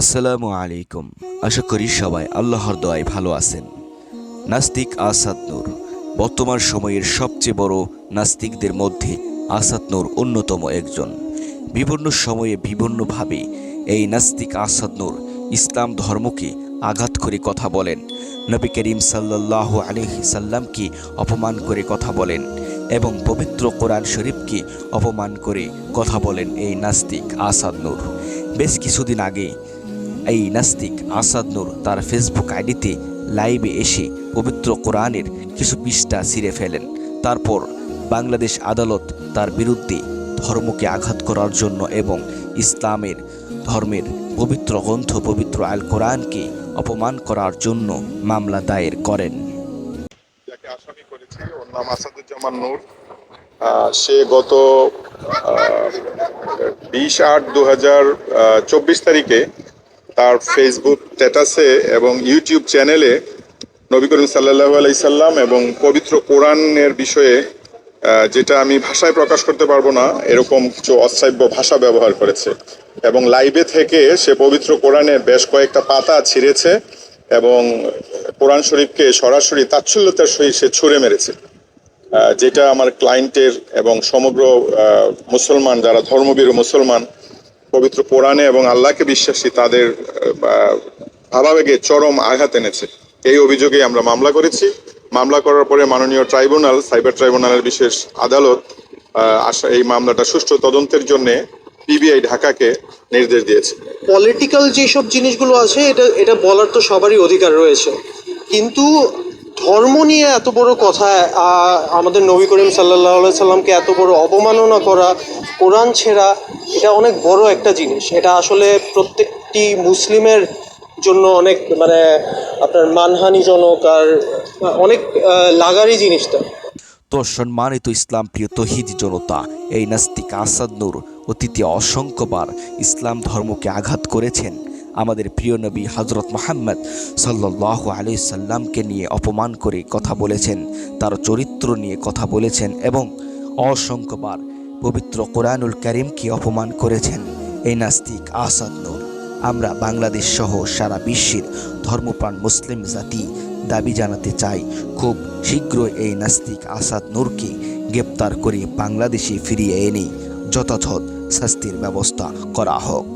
আসসালামু আলাইকুম। আশা করি সবাই আল্লাহর দয়ায় ভালো আছেন। নাস্তিক আসাদ নূর। বর্তমান সময়ের সবচেয়ে বড় নাস্তিকদের মধ্যে আসাদ নূর অন্যতম একজন। বিভিন্ন সময়ে বিভিন্নভাবে এই নাস্তিক আসাদ নূর ইসলাম ধর্মকে আঘাত করে কথা বলেন। নবী করিম সাল্লাহ আলহি সাল্লামকে অপমান করে কথা বলেন এবং পবিত্র কোরআন শরীফকে অপমান করে কথা বলেন এই নাস্তিক আসাদ নূর। বেশ কিছুদিন আগে এই নাস্তিক আসাদ নূর তার ফেসবুক আইডিতে লাইভে এসে পবিত্র কোরআনের কিছু পৃষ্ঠা ছিঁড়ে ফেলেন। তারপর বাংলাদেশ আদালত তার বিরুদ্ধে ধর্মকে আঘাত করার জন্য এবং ইসলামের ধর্মের পবিত্র গ্রন্থ, পবিত্র আল কোরআনকে অপমান করার জন্য মামলা দায়ের করেন। সে গত বিশ আট দু তারিখে তার ফেসবুক স্ট্যাটাসে এবং ইউটিউব চ্যানেলে নবী করিম সাল্লাহ আলাইসাল্লাম এবং পবিত্র কোরআনের বিষয়ে যেটা আমি ভাষায় প্রকাশ করতে পারব না, এরকম কিছু অশ্রাব্য ভাষা ব্যবহার করেছে। এবং লাইভে থেকে সে পবিত্র কোরআনের বেশ কয়েকটা পাতা ছিঁড়েছে এবং কোরআন শরীফকে সরাসরি তাচ্ছল্যতার সহিত সে ছুঁড়ে মেরেছে। যেটা আমার ক্লায়েন্টের এবং সমগ্র মুসলমান, যারা ধর্মবীর মুসলমান পবিত্র কোরআনে এবং আল্লাহকে বিশ্বাসী তাদের ভাবাবেগে চরম আঘাত এনেছে। এই অভিযোগে আমরা মামলা করেছি। মামলা করার পরে মাননীয় ট্রাইব্যুনাল, সাইবার ট্রাইব্যুনালের বিশেষ আদালত আশা- এই মামলাটা সুষ্ঠু তদন্তের জন্য পিবিআই ঢাকাকে নির্দেশ দিয়েছে। পলিটিক্যাল যেসব জিনিসগুলো আছে, এটা এটা বলার তো সবারই অধিকার রয়েছে। কিন্তু ধর্ম নিয়ে এত বড় কথা আমাদের নবী করিম সাল্লাহ সাল্লামকে এত বড় অবমাননা করা, কোরআন ছেঁড়া, এটা অনেক বড় একটা জিনিস। এটা আসলে প্রত্যেকটি মুসলিমের জন্য অনেক মানে আপনার মানহানিজনক আর অনেক লাগারই জিনিসটা তো সম্মানিত ইসলাম প্রিয় তহিদ জনতা, এই নাস্তিক আসাদ নূর অতীতে অসংখ্যবার ইসলাম ধর্মকে আঘাত করেছেন। আমাদের প্রিয় নবী হজরত মোহাম্মদ সাল্লাহ আলি সাল্লামকে নিয়ে অপমান করে কথা বলেছেন, তার চরিত্র নিয়ে কথা বলেছেন এবং অসংখ্যবার পবিত্র কোরআনুল করিমকে অপমান করেছেন। এই নাস্তিক আসাদ নূর, আমরা বাংলাদেশ সহ সারা বিশ্বের ধর্মপ্রাণ মুসলিম জাতি দাবি জানাতে চাই, খুব শীঘ্র এই নাস্তিক আসাদ নূরকে গ্রেপ্তার করে বাংলাদেশে ফিরিয়ে এনে যথাযথ শাস্তির ব্যবস্থা করা হোক।